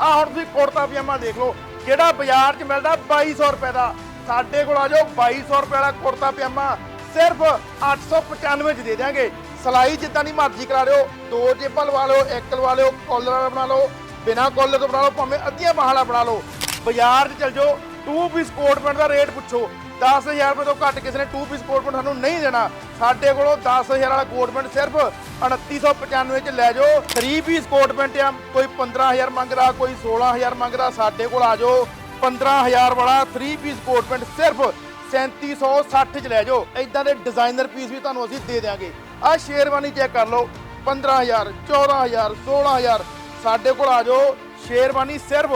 ਆ ਹੁਣ ਤੁਸੀਂ ਕੁੜਤਾ ਪਜਾਮਾ ਦੇਖ ਲਓ, ਜਿਹੜਾ ਬਾਜ਼ਾਰ 'ਚ ਮਿਲਦਾ 2200 ਰੁਪਏ ਦਾ। ਸਾਡੇ ਕੋਲ ਆ ਜਾਓ 2200 ਰੁਪਏ ਵਾਲਾ ਕੁੜਤਾ ਪਜਾਮਾ, ਸਿਰਫ 895 ਚ ਦੇ ਦਿਆਂਗੇ। ਸਲਾਈ ਜਿੱਦਾਂ ਦੀ ਮਰਜ਼ੀ ਕਰਾ ਲਿਓ, ਦੋ ਜੇਬਾਂ ਲਵਾ ਲਿਓ, ਇੱਕ ਲਵਾ ਲਿਓ, ਕਾਲਰ ਵਾਲਾ ਬਣਾ ਲਓ, ਬਿਨਾ ਕਾਲਰ ਤੋਂ ਬਣਾ ਲਓ, ਭਾਵੇਂ ਅੱਧੀਆਂ ਬਾਹਾਂ ਵਾਲਾ ਬਣਾ ਲਓ। ਬਾਜ਼ਾਰ 'ਚ ਚਲ ਜਾਓ ਟੂ ਪੀਸ ਕੋਟ ਪੈਂਟ ਦਾ ਰੇਟ ਪੁੱਛੋ। 10000 ਰੁਪਏ ਤੋਂ ਘੱਟ ਕਿਸੇ ਨੇ 2 ਪੀਸ ਕੋਟ ਪੈਂਟ ਸਾਨੂੰ ਨਹੀਂ ਦੇਣਾ। ਸਾਡੇ ਕੋਲੋਂ 10000 ਵਾਲਾ ਕੋਟ ਪੈਂਟ ਸਿਰਫ 2995 ਚ ਲੈ ਜਾਓ। 3 ਪੀਸ ਕੋਟ ਪੈਂਟ ਆ। ਕੋਈ 15000 ਮੰਗਦਾ, ਕੋਈ 16000 ਮੰਗਦਾ, ਸਾਡੇ ਕੋਲ ਆ ਜਾਓ। 15000 ਵਾਲਾ 3 ਪੀਸ ਕੋਟ ਪੈਂਟ ਸਿਰਫ 3760 ਚ ਲੈ ਜਾਓ। ਇਦਾਂ ਦੇ ਡਿਜ਼ਾਈਨਰ ਪੀਸ ਵੀ ਤੁਹਾਨੂੰ ਅਸੀਂ ਦੇ ਦੇਵਾਂਗੇ ਆਹ ਸ਼ੇਰਵਾਨੀ ਚੈੱਕ ਕਰ ਲਓ। 15000 14000 16000 ਸਾਡੇ ਕੋਲ ਆ ਜਾਓ। ਸ਼ੇਰਵਾਨੀ ਸਿਰਫ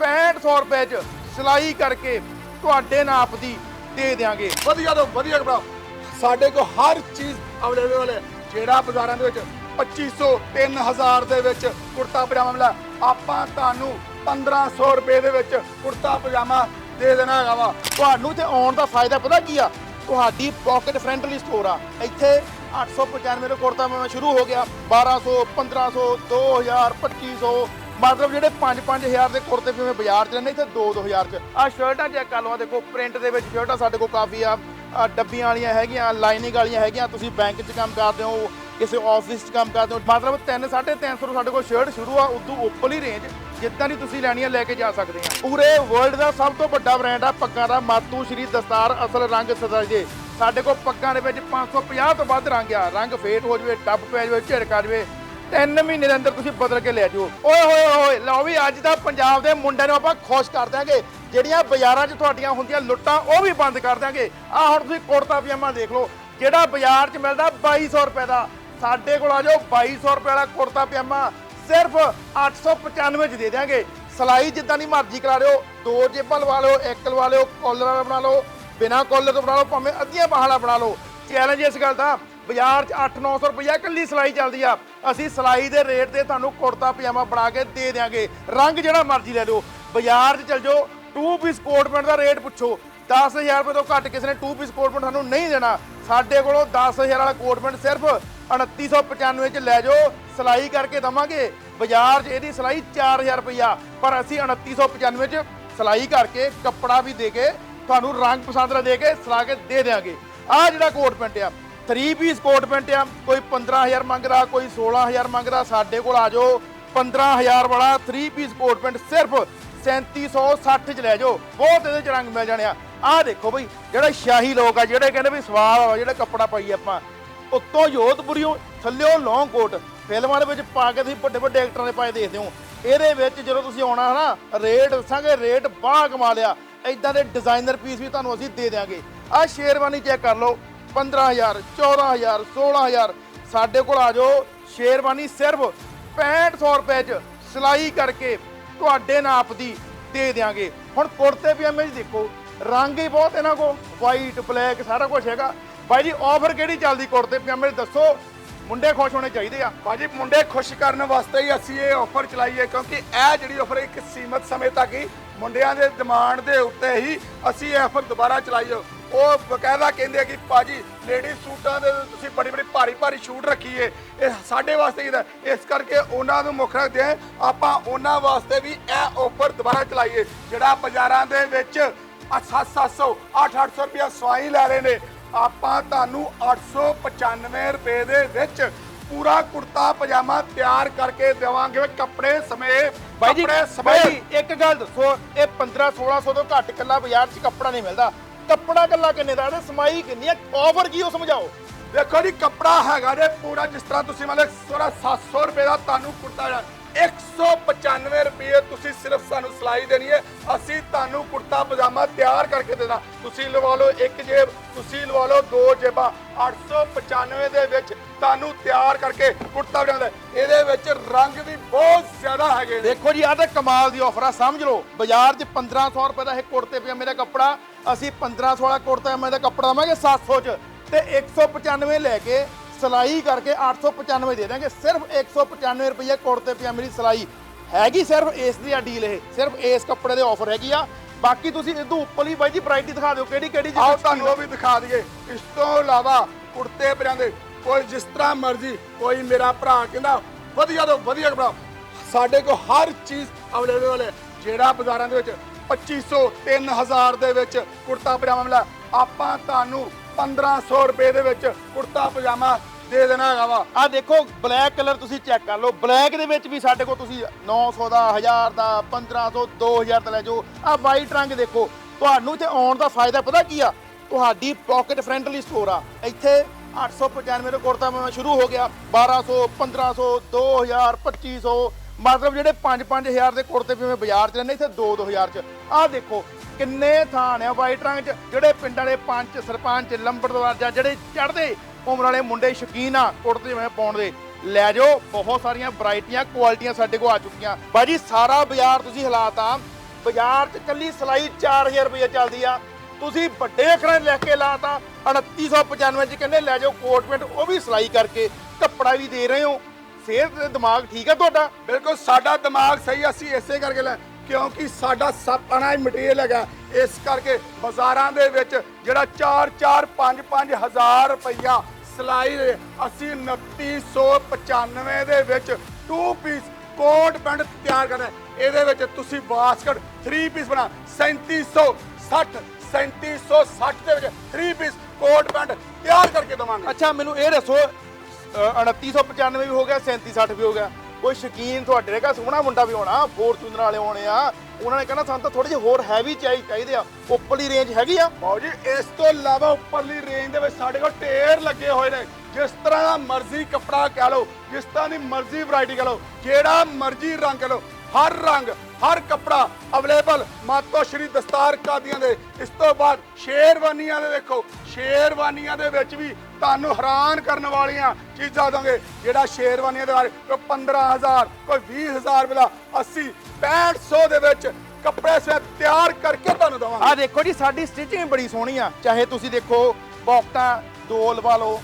6500 ਰੁਪਏ ਚ। ਸਿਲਾਈ ਕਰਕੇ ਤੁਹਾਡੇ ਨਾਪ ਦੀ ਦੇ ਦਿਆਂਗੇ। ਵਧੀਆ ਤੋਂ ਵਧੀਆ ਕਪੜਾ। ਸਾਡੇ ਕੋਲ ਹਰ ਚੀਜ਼ ਅਵੇਲੇਬਲ ਹੈ। ਜਿਹੜਾ ਬਾਜ਼ਾਰਾਂ ਦੇ ਵਿੱਚ 2500 3000 ਦੇ ਵਿੱਚ ਕੁੜਤਾ ਪਜਾਮਾ ਮਿਲਦਾ ਆਪਾਂ ਤੁਹਾਨੂੰ 1500 ਰੁਪਏ ਦੇ ਵਿੱਚ ਕੁੜਤਾ ਪਜਾਮਾ ਦੇ ਦੇਣਾ ਹੈਗਾ ਵਾ। ਤੁਹਾਨੂੰ ਤੇ ਆਉਣ ਦਾ ਫਾਇਦਾ ਪਤਾ ਕੀ ਆ? ਤੁਹਾਡੀ ਪਾਕਟ ਫ੍ਰੈਂਡਲੀ ਸਟੋਰ ਆ। ਇੱਥੇ 895 ਦਾ ਕੁੜਤਾ ਪਜਾਮਾ ਸ਼ੁਰੂ ਹੋ ਗਿਆ। 1200 1500 2000 2500 ਮਤਲਬ ਜਿਹੜੇ 5-5000 ਦੇ ਕੁੜਤੇ ਵੀ ਮੈਂ ਬਾਜ਼ਾਰ 'ਚ ਲੈਂਦੇ, ਇੱਥੇ 2-2000 'ਚ। ਆ ਸ਼ਰਟਾਂ ਚੈੱਕ ਕਰ ਲਓ ਦੇਖੋ, ਪ੍ਰਿੰਟ ਦੇ ਵਿੱਚ ਸ਼ਰਟਾਂ ਸਾਡੇ ਕੋਲ ਕਾਫੀ ਆ। ਆਹ ਡੱਬੀਆਂ ਵਾਲੀਆਂ ਹੈਗੀਆਂ, ਲਾਈਨਿੰਗ ਵਾਲੀਆਂ ਹੈਗੀਆਂ, ਤੁਸੀਂ ਬੈਂਕ 'ਚ ਕੰਮ ਕਰਦੇ ਹੋ, ਕਿਸੇ ਆਫਿਸ 'ਚ ਕੰਮ ਕਰਦੇ ਹੋ, ਮਤਲਬ 3 350 ਸਾਡੇ ਕੋਲ ਸ਼ਰਟ ਸ਼ੁਰੂ ਆ, ਉਦੋਂ ਉੱਪਰਲੀ ਰੇਂਜ ਜਿੱਦਾਂ ਦੀ ਤੁਸੀਂ ਲੈਣੀ ਆ, ਲੈ ਕੇ ਜਾ ਸਕਦੇ ਆ। ਪੂਰੇ ਵਰਲਡ ਦਾ ਸਭ ਤੋਂ ਵੱਡਾ ਬ੍ਰਾਂਡ ਆ, ਪੱਗਾਂ ਦਾ ਮਾਤੂ ਸ਼੍ਰੀ ਦਸਤਾਰ ਅਸਲ ਰੰਗ ਸਜਾਜੇ ਸਾਡੇ ਕੋਲ ਪੱਗਾਂ ਦੇ ਵਿੱਚ 550 ਤੋਂ ਵੱਧ ਰੰਗ ਆ, ਰੰਗ ਫੇਟ ਹੋ ਜਵੇ, ਟੱਪ ਪੈ ਜਵੇ, ਝਿੜਕਾ ਜਵੇ। ਤਿੰਨ ਮਹੀਨੇ ਦੇ ਅੰਦਰ ਤੁਸੀਂ ਬਦਲ ਕੇ ਲੈ ਜਾਓ। ਓਏ ਹੋਏ ਹੋਏ, ਲਓ ਵੀ ਅੱਜ ਦਾ ਪੰਜਾਬ ਦੇ ਮੁੰਡਿਆਂ ਨੂੰ ਆਪਾਂ ਖੁਸ਼ ਕਰ ਦਿਆਂਗੇ। ਜਿਹੜੀਆਂ ਬਾਜ਼ਾਰਾਂ 'ਚ ਤੁਹਾਡੀਆਂ ਹੁੰਦੀਆਂ ਲੁੱਟਾਂ, ਉਹ ਵੀ ਬੰਦ ਕਰ ਦਿਆਂਗੇ। ਆ ਹੁਣ ਤੁਸੀਂ ਕੁੜਤਾ ਪਜਾਮਾ ਦੇਖ ਲਓ, ਜਿਹੜਾ ਬਾਜ਼ਾਰ 'ਚ ਮਿਲਦਾ 2200 ਰੁਪਏ ਦਾ। ਸਾਡੇ ਕੋਲ ਆ ਜਾਓ 2200 ਰੁਪਏ ਵਾਲਾ ਕੁੜਤਾ ਪਜਾਮਾ, ਸਿਰਫ 895 ਚ ਦੇ ਦਿਆਂਗੇ। ਸਲਾਈ ਜਿੱਦਾਂ ਦੀ ਮਰਜ਼ੀ ਕਰਾ ਲਿਓ, ਦੋ ਜੇਬਾਂ ਲਵਾ ਲਿਓ, ਇੱਕ ਲਵਾ ਲਿਓ, ਕਾਲਰ ਵਾਲਾ ਬਣਾ ਲਓ, ਬਿਨਾ ਕਾਲਰ ਤੋਂ ਬਣਾ ਲਓ, ਭਾਵੇਂ ਅੱਧੀਆਂ ਬਾਹਾਂ ਵਾਲਾ ਬਣਾ ਲਓ। ਚੈਲੰਜ ਇਸ ਗੱਲ ਦਾ ਬਾਜ਼ਾਰ 'ਚ 8-900 ਰੁਪਇਆ ਇਕੱਲੀ ਸਲਾਈ ਚੱਲਦੀ ਆ। ਅਸੀਂ ਸਲਾਈ ਦੇ ਰੇਟ ਤੇ ਤੁਹਾਨੂੰ ਕੁੜਤਾ, ਪਜਾਮਾ ਬਣਾ ਕੇ ਦੇ ਦਿਆਂਗੇ। ਰੰਗ ਜਿਹੜਾ ਮਰਜ਼ੀ ਲੈ ਲਓ। ਬਾਜ਼ਾਰ 'ਚ ਚਲ ਜਾਓ 2 ਪੀਸ ਕੋਟ ਪੈਂਟ ਦਾ ਰੇਟ ਪੁੱਛੋ। 10000 ਰੁਪਏ ਤੋਂ ਘੱਟ ਕਿਸੇ ਨੇ 2 ਪੀਸ ਕੋਟ ਪੈਂਟ ਸਾਨੂੰ ਨਹੀਂ ਦੇਣਾ। ਸਾਡੇ ਕੋਲੋਂ 10000 ਵਾਲਾ ਕੋਟ ਪੈਂਟ ਸਿਰਫ 2995 ਚ ਲੈ ਜਾਓ। ਸਲਾਈ ਕਰਕੇ ਦਵਾਂਗੇ। ਬਾਜ਼ਾਰ 'ਚ ਇਹਦੀ ਸਲਾਈ 4000 ਰੁਪਇਆ ਪਰ ਅਸੀਂ 2995 ਚ ਸਲਾਈ ਕਰਕੇ ਕੱਪੜਾ ਵੀ ਦੇ ਕੇ, ਤੁਹਾਨੂੰ ਰੰਗ ਪਸੰਦ ਦਾ ਦੇ ਕੇ ਸਲਾ ਕੇ ਦੇ ਦੇਵਾਂਗੇ ਆਹ ਜਿਹੜਾ ਕੋਟ ਪੈਂਟ ਆ 3 ਪੀਸ ਕੋਟ ਪੈਂਟ ਆ। ਕੋਈ 15000 ਮੰਗਦਾ, ਕੋਈ 16000 ਰਿਹਾ ਸਾਡੇ ਕੋਲ ਆ ਜਾਓ। 15000 ਵਾਲਾ 3 ਪੀਸ ਕੋਟ ਪੈਂਟ ਸਿਰਫ 3760 ਚ ਲੈ ਜਾਓ। ਬਹੁਤ ਇਹਦੇ ਚ ਰੰਗ ਮਿਲ ਜਾਣੇ ਆ। ਆਹ ਦੇਖੋ ਬਈ, ਜਿਹੜਾ ਸ਼ਾਹੀ ਲੋਕ ਆ, ਜਿਹੜੇ ਕਹਿੰਦੇ ਵੀ ਸਵਾਦ ਆ, ਜਿਹੜਾ ਕੱਪੜਾ ਪਾਈਏ ਆਪਾਂ। ਉੱਤੋਂ ਯੋਧਪੁਰੀਓ, ਥੱਲਿਓ ਲੌਂਗ ਕੋਟ ਫਿਲਮਾਂ ਦੇ ਵਿੱਚ ਪਾ ਕੇ ਤੁਸੀਂ ਵੱਡੇ ਵੱਡੇ ਐਕਟਰਾਂ ਦੇ ਪਾਏ ਦੇਖਦੇ ਹੋ। ਇਹਦੇ ਵਿੱਚ ਜਦੋਂ ਤੁਸੀਂ ਆਉਣਾ ਹਨਾ, ਰੇਟ ਦੱਸਾਂਗੇ, ਰੇਟ ਬਾਹ ਕਮਾ ਲਿਆ। ਇਦਾਂ ਦੇ ਡਿਜ਼ਾਈਨਰ ਪੀਸ ਵੀ ਤੁਹਾਨੂੰ ਅਸੀਂ ਦੇ ਦਿਆਂਗੇ। ਆਹ ਸ਼ੇਰਵਾਨੀ ਚੈੱਕ ਕਰ ਲਓ। 15000 14000 16000 ਸਾਡੇ ਕੋਲ ਆ ਜਾਓ ਸ਼ੇਰਵਾਨੀ ਸਿਰਫ 6500 ਰੁਪਏ ਚ ਸਿਲਾਈ ਕਰਕੇ ਤੁਹਾਡੇ ਨਾਪ ਦੀ ਦੇ ਦਿਆਂਗੇ। ਹੁਣ ਕੁੜਤੇ ਪਜਾਮੇ 'ਚ ਦੇਖੋ, ਰੰਗ ਹੀ ਬਹੁਤ ਇਹਨਾਂ ਕੋ ਵਾਈਟ ਬਲੈਕ ਸਾਰਾ ਕੁਝ ਹੈਗਾ। ਬਾਈ ਜੀ ਆਫਰ ਕਿਹੜੀ ਚੱਲਦੀ ਕੁੜਤੇ ਪਜਾਮੇ 'ਚ ਦੱਸੋ। ਮੁੰਡੇ ਖੁਸ਼ ਹੋਣੇ ਚਾਹੀਦੇ ਆ। ਭਾਜੀ ਮੁੰਡੇ ਖੁਸ਼ ਕਰਨ ਵਾਸਤੇ ਹੀ ਅਸੀਂ ਇਹ ਆਫਰ ਚਲਾਈ ਹੈ, ਕਿਉਂਕਿ ਇਹ ਜਿਹੜੀ ਆਫਰ ਇੱਕ ਸੀਮਤ ਸਮੇਂ ਤੱਕ ਹੀ ਮੁੰਡਿਆਂ ਦੇ ਡਿਮਾਂਡ ਦੇ ਉੱਤੇ ਹੀ ਅਸੀਂ ਇਹ ਆਫਰ ਦੁਬਾਰਾ ਚਲਾਈ ਹੈ। ਉਹ ਬਕਾਇਦਾ ਕਹਿੰਦੇ ਆ ਕਿ ਭਾਜੀ ਲੇਡੀ ਸੂਟਾਂ ਦੇ ਤੁਸੀਂ ਬੜੀ ਬੜੀ ਭਾਰੀ ਭਾਰੀ ਸ਼ੂਟ ਰੱਖੀਏ ਇਹ ਸਾਡੇ ਵਾਸਤੇ ਹੀ ਦਾ ਇਸ ਕਰਕੇ ਉਹਨਾਂ ਨੂੰ ਮੁੱਖ ਰੱਖਦੇ ਆ। ਆਪਾਂ ਉਹਨਾਂ ਵਾਸਤੇ ਵੀ ਇਹ ਆਫਰ ਦੁਬਾਰਾ ਚਲਾਈਏ। ਜਿਹੜਾ ਬਾਜ਼ਾਰਾਂ ਦੇ ਵਿੱਚ 7-700 8-800 ਰੁਪਇਆ ਸਵਾਈ ਲੈ ਰਹੇ ਨੇ। ਆਪਾਂ ਤੁਹਾਨੂੰ 895 ਰੁਪਏ ਦੇ ਵਿੱਚ ਪੂਰਾ ਕੁੜਤਾ ਪਜਾਮਾ ਤਿਆਰ ਕਰਕੇ ਦੇਵਾਂਗੇ ਕੱਪੜੇ ਸਮੇਤ। ਬਾਈ ਜੀ ਕੱਪੜੇ ਬਾਈ ਸਮੇਤ ਜੀ, ਇੱਕ ਗੱਲ ਦੱਸੋ ਇਹ 15 1600 ਤੋਂ ਘੱਟ ਕੱਲਾ ਬਾਜ਼ਾਰ 'ਚ ਕੱਪੜਾ ਨਹੀਂ ਮਿਲਦਾ। ਕੱਪੜਾ ਕੱਲਾ ਕਿੰਨੇ ਦਾ ਤੇ ਸਮਾਈ ਕਿੰਨੀ ਆ? ਆਫਰ ਕੀ ਉਹ ਸਮਝਾਓ। ਦੇਖੋ ਜੀ ਕੱਪੜਾ ਹੈਗਾ ਜੇ ਪੂਰਾ ਜਿਸ ਤਰ੍ਹਾਂ ਤੁਸੀਂ ਮਤਲਬ ਸੋਰਾ 700 ਰੁਪਏ ਦਾ ਤੁਹਾਨੂੰ ਕੁੜਤਾ ਹੈ 195 ਰੁਪਏ ਤੁਸੀਂ ਸਿਰਫ ਸਾਨੂੰ ਸਿਲਾਈ ਦੇਣੀ ਹੈ ਅਸੀਂ ਤੁਹਾਨੂੰ ਕੁੜਤਾ ਪਜਾਮਾ ਤਿਆਰ ਕਰਕੇ ਦੇਣਾ। ਤੁਸੀਂ ਲਵਾ ਲਓ ਇੱਕ ਜੇਬ ਤੁਸੀਂ ਲਵਾ ਲਓ ਦੋ ਜੇਬਾਂ 895 ਦੇ ਵਿੱਚ ਤੁਹਾਨੂੰ ਤਿਆਰ ਕਰਕੇ ਕੁੜਤਾ ਪਜਾਮਾ ਦੇ- ਇਹਦੇ ਵਿੱਚ ਰੰਗ ਵੀ ਬਹੁਤ ਜ਼ਿਆਦਾ ਹੈਗੇ ਦੇਖੋ ਜੀ ਆਹ ਤਾਂ ਕਮਾਲ ਦੀ ਆਫਰ ਆ ਸਮਝ ਲਓ। ਬਾਜ਼ਾਰ 'ਚ 1500 ਰੁਪਏ ਦਾ ਇਹ ਕੁੜਤੇ ਪਜਾਮੇ ਦਾ ਕੱਪੜਾ ਅਸੀਂ 1500 ਵਾਲਾ ਕੁੜਤਾ ਪਜਾਮੇ ਦਾ ਕੱਪੜਾ ਦਵਾਂਗੇ 700 'ਚ ਤੇ 195 ਲੈ ਕੇ ਸਿਲਾਈ ਕਰਕੇ 895 ਦੇ ਦਾਂਗੇ ਸਿਰਫ 195 ਰੁਪਏ ਕੁੜਤੇ ਪਜਾਮੇ ਦੀ ਸਿਲਾਈ। ਹੈਗੀ ਸਿਰਫ ਇਸ ਦੀ ਆ ਡੀਲ ਇਹ ਸਿਰਫ ਇਸ ਕੱਪੜੇ ਦੇ ਆਫਰ ਹੈਗੀ ਆ। ਬਾਕੀ ਤੁਸੀਂ ਇਦੋਂ ਉੱਪਰਲੀ ਬਾਈ ਜੀ ਵੈਰਾਈਟੀ ਦਿਖਾ ਦਿਓ ਕਿਹੜੀ ਕਿਹੜੀ ਜੀ ਆਓ ਤੁਹਾਨੂੰ ਉਹ ਵੀ ਦਿਖਾ ਦਈਏ। ਇਸ ਤੋਂ ਇਲਾਵਾ ਕੁੜਤੇ ਪਜਾਮੇ ਕੋਈ ਜਿਸ ਤਰ੍ਹਾਂ ਮਰਜ਼ੀ ਕੋਈ ਮੇਰਾ ਭਰਾ ਕਹਿੰਦਾ ਵਧੀਆ ਤੋਂ ਵਧੀਆ ਕਪੜਾ। ਸਾਡੇ ਕੋਲ ਹਰ ਚੀਜ਼ ਅਵੇਲੇਬਲ ਹੈ ਜਿਹੜਾ ਬਾਜ਼ਾਰਾਂ ਦੇ ਵਿੱਚ 2500 3000 ਦੇ ਵਿੱਚ ਕੁੜਤਾ ਪਜਾਮਾ ਮਿਲਾ ਆਪਾਂ ਤੁਹਾਨੂੰ 1500 ਰੁਪਏ ਦੇ ਵਿੱਚ ਕੁੜਤਾ ਪਜਾਮਾ ਦੇ ਦੇਣਾ ਹੈਗਾ ਵਾ। ਆ ਦੇਖੋ ਬਲੈਕ ਕਲਰ ਤੁਸੀਂ ਚੈੱਕ ਕਰ ਲਓ। ਬਲੈਕ ਦੇ ਵਿੱਚ ਵੀ ਸਾਡੇ ਕੋਲ ਤੁਸੀਂ 900 ਦਾ 1000 ਦਾ 1500 2000 ਦਾ ਲੈ ਜਾਓ। ਆ ਵਾਈਟ ਰੰਗ ਦੇਖੋ, ਤੁਹਾਨੂੰ ਇੱਥੇ ਆਉਣ ਦਾ ਫਾਇਦਾ ਪਤਾ ਕੀ ਆ? ਤੁਹਾਡੀ ਪਾਕਟ ਫ੍ਰੈਂਡਲੀ ਸਟੋਰ ਆ। ਇੱਥੇ 895 ਦਾ ਕੁੜਤਾ ਪਜਾਮਾ ਸ਼ੁਰੂ ਹੋ ਗਿਆ। 1200 1500 2000 2500 ਮਤਲਬ ਜਿਹੜੇ 5-5000 ਦੇ ਕੁੜਤੇ ਜਿਵੇਂ ਬਾਜ਼ਾਰ 'ਚ ਰਹਿੰਦੇ ਇੱਥੇ 2-2000 'ਚ। ਆਹ ਦੇਖੋ, ਕਿੰਨੇ ਥਾਂ ਆ ਵਾਈਟ ਰੰਗ 'ਚ, ਜਿਹੜੇ ਪਿੰਡ ਵਾਲੇ ਪੰਚ, ਸਰਪੰਚ ਲੰਬੜਦਾਰ ਜਾਂ ਜਿਹੜੇ ਚੜ੍ਹਦੇ ਉਮਰ ਵਾਲੇ ਮੁੰਡੇ ਸ਼ੌਕੀਨ ਆ ਕੁੜਤੇ ਜਿਵੇਂ ਪਾਉਣ ਦੇ। ਲੈ ਜਾਓ, ਬਹੁਤ ਸਾਰੀਆਂ ਵੈਰਾਈਟੀਆਂ, ਕੁਆਲਿਟੀਆਂ ਸਾਡੇ ਕੋਲ ਆ ਚੁੱਕੀਆਂ। ਬਾਜੀ ਸਾਰਾ ਬਾਜ਼ਾਰ ਤੁਸੀਂ ਹਿਲਾਤਾ। ਬਾਜ਼ਾਰ 'ਚ ਕੱਲੀ ਸਲਾਈ 4000 ਰੁਪਏ ਚੱਲਦੀ ਆ। ਤੁਸੀਂ ਵੱਡੇ ਅੱਖਰਾਂ 'ਚ ਲਿਖ ਕੇ ਲਾਤਾ 2995 'ਚ ਕਹਿੰਦੇ ਲੈ ਜਾਓ ਕੋਟ ਪੈਂਟ ਉਹ ਵੀ ਸਲਾਈ ਕਰਕੇ, ਕੱਪੜਾ ਵੀ ਦੇ ਰਹੇ ਹੋ। ਸਿਹਤ ਤੇ ਦਿਮਾਗ ਠੀਕ ਆ ਤੁਹਾਡਾ? ਬਿਲਕੁਲ ਸਾਡਾ ਦਿਮਾਗ ਸਹੀ ਅਸੀਂ ਇਸੇ ਕਰਕੇ ਲੈ ਕਿਉਂਕਿ ਸਾਡਾ ਸਪਨਾ ਹੀ ਮਟੀਰੀਅਲ ਹੈਗਾ। ਇਸ ਕਰਕੇ ਬਾਜ਼ਾਰਾਂ ਦੇ ਵਿੱਚ ਜਿਹੜਾ 4 4 5 5 ਹਜ਼ਾਰ ਰੁਪਈਆ ਸਿਲਾਈ ਦੇ ਅਸੀਂ 2995 ਦੇ ਵਿੱਚ 2 ਪੀਸ ਕੋਟ ਪੈਂਟ ਤਿਆਰ ਕਰਨਾ ਹੈ। ਇਹਦੇ ਵਿੱਚ ਤੁਸੀਂ ਬਾਸਕਟ 3 ਪੀਸ ਬਣਾ 3760 3760 ਦੇ ਵਿੱਚ 3 ਪੀਸ ਕੋਟ ਪੈਂਟ ਤਿਆਰ ਕਰਕੇ ਦਵਾਂਗੇ। ਅੱਛਾ ਮੈਨੂੰ ਇਹ ਦੱਸੋ 2995 ਵੀ ਹੋ ਗਿਆ 3760 ਵੀ ਹੋ ਗਿਆ। ਕੋਈ ਸ਼ਕੀਨ ਤੁਹਾਡੇ ਦੇ ਸੋਹਣਾ ਮੁੰਡਾ ਵੀ ਹੋਣਾ ਫੋਰਚੂਨਰ ਵਾਲੇ ਹੋਣੇ ਆ। ਉਹਨਾਂ ਨੇ ਕਹਿੰਦਾ ਸਾਨੂੰ ਤਾਂ ਥੋੜੇ ਜਿਹੇ ਹੋਰ ਹੈਵੀ ਚਾਹੀ ਚਾਹੀਦੇ ਆ। ਉੱਪਰਲੀ ਰੇਂਜ ਹੈਗੀ ਆ? ਬਾਊ ਜੀ, ਇਸ ਤੋਂ ਇਲਾਵਾ ਉੱਪਰਲੀ ਰੇਂਜ ਦੇ ਵਿੱਚ ਸਾਡੇ ਕੋਲ ਢੇਰ ਲੱਗੇ ਹੋਏ ਨੇ। ਜਿਸ ਤਰ੍ਹਾਂ ਦਾ ਮਰਜ਼ੀ ਕੱਪੜਾ ਕਹਿ ਲਓ, ਜਿਸ ਤਰ੍ਹਾਂ ਦੀ ਮਰਜ਼ੀ ਵੈਰਾਈਟੀ ਕਹਿ ਲਓ, ਜਿਹੜਾ ਮਰਜ਼ੀ ਰੰਗ ਕਹਿ ਲਓ, ਹਰ ਰੰਗ, ਹਰ ਕੱਪੜਾ ਅਵੇਲੇਬਲ ਮਾਤੋ ਸ਼੍ਰੀ ਦਸਤਾਰ ਕਾਦੀਆਂ ਦੇ। ਇਸ ਤੋਂ ਬਾਅਦ ਸ਼ੇਰਵਾਨੀਆਂ ਦੇ ਦੇਖੋ, ਸ਼ੇਰਵਾਨੀਆਂ ਦੇ ਵਿੱਚ ਵੀ ਤੁਹਾਨੂੰ ਹੈਰਾਨ ਕਰਨ ਵਾਲੀਆਂ ਚੀਜ਼ਾਂ ਦੋਗੇ ਜਿਹੜਾ ਸ਼ੇਰਵਾਨੀਆਂ ਦੇ ਬਾਰੇ ਕੋਈ 15000 ਕੋਈ 20000 ਰੁਪਏ ਦਾ 80 6500 ਦੇ ਵਿੱਚ ਕੱਪੜੇ ਸੇ ਤਿਆਰ ਕਰਕੇ ਤੁਹਾਨੂੰ ਦਵਾਂਗੇ। ਆ ਦੇਖੋ ਜੀ, ਸਾਡੀ ਸਟਿਚਿੰਗ ਬੜੀ ਸੋਹਣੀ ਆ। ਚਾਹੇ ਤੁਸੀਂ ਦੇਖੋ ਪੌਕਟਾਂ ਦੋ ਲਵਾ ਲਓ,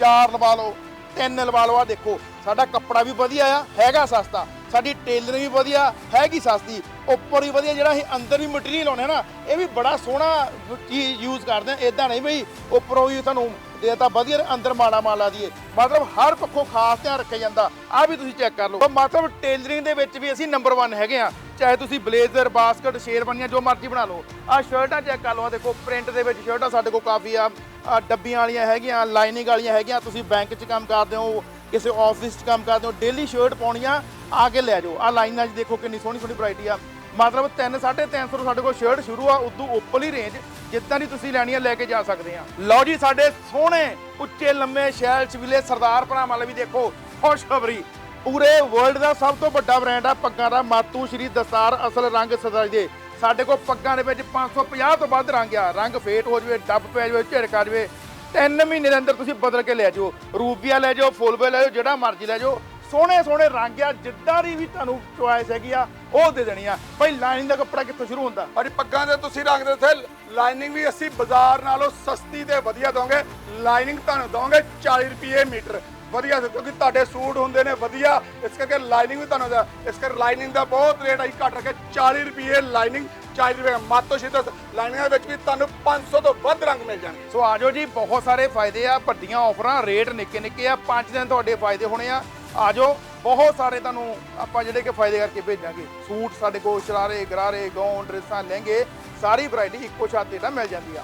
ਚਾਰ ਲਵਾ ਲਓ, ਤਿੰਨ ਲਵਾ ਲਓ ਆ ਦੇਖੋ, ਸਾਡਾ ਕੱਪੜਾ ਵੀ ਵਧੀਆ ਆ, ਹੈਗਾ ਸਸਤਾ। ਸਾਡੀ ਟੇਲਰਿੰਗ ਵੀ ਵਧੀਆ, ਹੈਗੀ ਸਸਤੀ। ਉੱਪਰ ਵੀ ਵਧੀਆ, ਜਿਹੜਾ ਅਸੀਂ ਅੰਦਰ ਵੀ ਮਟੀਰੀਅਲ ਲਾਉਣੇ ਆ ਨਾ, ਇਹ ਵੀ ਬੜਾ ਸੋਹਣਾ ਚੀਜ਼ ਯੂਜ਼ ਕਰਦੇ ਆ। ਇਦਾਂ ਨਹੀਂ ਬਈ, ਉੱਪਰੋਂ ਹੀ ਤੁਹਾਨੂੰ ਦੇਤਾ ਵਧੀਆ ਅੰਦਰ ਮਾੜਾ ਮਾਲਾ ਦੀਏ ਮਤਲਬ ਹਰ ਪੱਖੋਂ ਖਾਸ ਧਿਆਨ ਰੱਖਿਆ ਜਾਂਦਾ। ਆ ਵੀ ਤੁਸੀਂ ਚੈੱਕ ਕਰ ਲਓ। ਮਤਲਬ ਟੇਲਰਿੰਗ ਦੇ ਵਿੱਚ ਵੀ ਅਸੀਂ ਨੰਬਰ 1 ਹੈਗੇ ਆ ਚਾਹੇ ਤੁਸੀਂ ਬਲੇਜ਼ਰ ਬਾਸਕਟ ਸ਼ੇਰਵਾਨੀਆਂ ਜੋ ਮਰਜ਼ੀ ਬਣਾ ਲਓ। ਆ ਸ਼ਰਟਾਂ ਚੈੱਕ ਕਰ ਲਓ, ਆਹ ਦੇਖੋ ਪ੍ਰਿੰਟ ਦੇ ਵਿੱਚ ਸ਼ਰਟਾਂ ਸਾਡੇ ਕੋਲ ਕਾਫੀ ਆ। ਆਹ ਡੱਬੀਆਂ ਵਾਲੀਆਂ ਹੈਗੀਆਂ ਲਾਈਨਿੰਗ ਵਾਲੀਆਂ ਹੈਗੀਆਂ। ਤੁਸੀਂ ਬੈਂਕ 'ਚ ਕੰਮ ਕਰਦੇ ਹੋ, ਕਿਸੇ ਆਫਿਸ 'ਚ ਕੰਮ ਕਰਦੇ ਹੋ ਡੇਲੀ ਸ਼ਰਟ ਪਾਉਣੀਆਂ, ਆ ਕੇ ਲੈ ਜਾਓ। ਆ ਲਾਈਨਾਂ 'ਚ ਦੇਖੋ ਕਿੰਨੀ ਸੋਹਣੀ ਸੋਹਣੀ ਵੈਰਾਈਟੀ ਆ। ਮਤਲਬ 3 350 ਤੋਂ ਸਾਡੇ ਕੋਲ ਸ਼ਰਟ ਸ਼ੁਰੂ ਆ, ਉਦੋਂ ਉੱਪਰਲੀ ਰੇਂਜ ਜਿੱਦਾਂ ਦੀ ਤੁਸੀਂ ਲੈਣੀ ਆ, ਲੈ ਕੇ ਜਾ ਸਕਦੇ ਆ। ਲਓ ਜੀ, ਸਾਡੇ ਸੋਹਣੇ, ਉੱਚੇ, ਲੰਮੇ, ਸ਼ੈਲ ਚਵੀਲੇ ਸਰਦਾਰ ਭਰਾਵਾਂ ਲਈ ਵੀ ਦੇਖੋ, ਖੁਸ਼ਖਬਰੀ। ਪੂਰੇ ਵਰਲਡ ਦਾ ਸਭ ਤੋਂ ਵੱਡਾ ਬ੍ਰਾਂਡ ਆ, ਪੱਗਾਂ ਦਾ ਮਾਤੂ ਸ਼੍ਰੀ ਦਸਤਾਰ ਅਸਲ ਰੰਗ ਸਦਾਈ ਦੇ। ਸਾਡੇ ਕੋਲ ਪੱਗਾਂ ਦੇ ਵਿੱਚ 550 ਤੋਂ ਵੱਧ ਰੰਗ ਆ। ਰੰਗ ਫੇਟ ਹੋ ਜਵੇ, ਡੱਬ ਪੈ ਜਵੇ, ਝਿੜਕਾ ਜਵੇ, ਤਿੰਨ ਮਹੀਨੇ ਦੇ ਅੰਦਰ ਤੁਸੀਂ ਬਦਲ ਕੇ ਲੈ ਜਾਓ। ਰੂਬੀਆ ਲੈ ਜਾਓ, ਫੁੱਲਵੇ ਲੈ ਜਾਓ, ਜਿਹੜਾ ਮਰਜ਼ੀ ਲੈ ਜਾਓ। ਸੋਹਣੇ ਸੋਹਣੇ ਰੰਗ ਆ ਜਿੱਦਾਂ ਦੀ ਵੀ ਤੁਹਾਨੂੰ ਚੁਆਇਸ ਹੈਗੀ ਆ ਉਹ ਦੇ ਦੇਣੀ ਆ। ਭਾਈ ਲਾਈਨਿੰਗ ਦਾ ਕੱਪੜਾ ਕਿੱਥੋਂ ਸ਼ੁਰੂ ਹੁੰਦਾ? ਅਰੇ ਪੱਗਾਂ ਦੇ ਤੁਸੀਂ ਰੱਖਦੇ ਉੱਥੇ ਲਾਈਨਿੰਗ ਵੀ ਅਸੀਂ ਬਾਜ਼ਾਰ ਨਾਲੋਂ ਸਸਤੀ ਤੇ ਵਧੀਆ ਦੋਗੇ ਲਾਈਨਿੰਗ ਤੁਹਾਨੂੰ ਦੋਗੇ 40 ਰੁਪਏ ਮੀਟਰ। ਵਧੀਆ ਦੇ ਕਿਉਂਕਿ ਤੁਹਾਡੇ ਸੂਟ ਹੁੰਦੇ ਨੇ ਵਧੀਆ। ਇਸ ਕਰਕੇ ਲਾਈਨਿੰਗ ਵੀ ਤੁਹਾਨੂੰ ਦਾ ਇਸ ਕਰਕੇ ਲਾਈਨਿੰਗ ਦਾ ਬਹੁਤ ਰੇਟ ਅਸੀਂ ਘੱਟ ਰੱਖਿਆ 40 ਰੁਪਏ ਲਾਈਨਿੰਗ 40 ਰੁਪਏ ਮਾਤੋ ਸ਼ਿੱਦਤ ਲਾਈਨਿੰਗ ਦੇ ਵਿੱਚ ਵੀ ਤੁਹਾਨੂੰ 500 ਤੋਂ ਵੱਧ ਰੰਗ ਮਿਲ ਜਾਣਗੇ। ਸੋ ਆਜੋ ਜੀ ਬਹੁਤ ਸਾਰੇ ਫਾਇਦੇ ਆ ਵੱਡੀਆਂ ਆਫਰਾਂ ਰੇਟ ਨਿੱਕੇ ਨਿੱਕੇ ਆ 5 ਦਿਨ ਤੁਹਾਡੇ ਫਾਇਦੇ ਹੋਣੇ ਆ। ਆਜੋ, ਬਹੁਤ ਸਾਰੇ ਤੁਹਾਨੂੰ ਆਪਾਂ ਜਿਹੜੇ ਕਿ ਫਾਇਦੇ ਕਰਕੇ ਭੇਜਾਂਗੇ। ਸੂਟ ਸਾਡੇ ਕੋਲ ਸ਼ਰਾਰੇ, ਗਰਾਰੇ, ਗਾਊਨ, ਡਰੈਸਾਂ, ਲਹਿੰਗੇ, ਸਾਰੀ ਵੈਰਾਈਟੀ ਇੱਕੋ ਛੱਤ ਤੇ ਨਾ ਮਿਲ ਜਾਂਦੀ ਆ।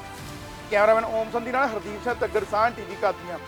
ਕੈਮਰਾਮੈਨ ਓਮ ਸੰਧੀ ਨਾਲ ਹਰਦੀਪ ਸਿੰਘ ਤੱਗਰ ਸਾਹ ਟੀਵੀ ਕਾਦੀਆਂ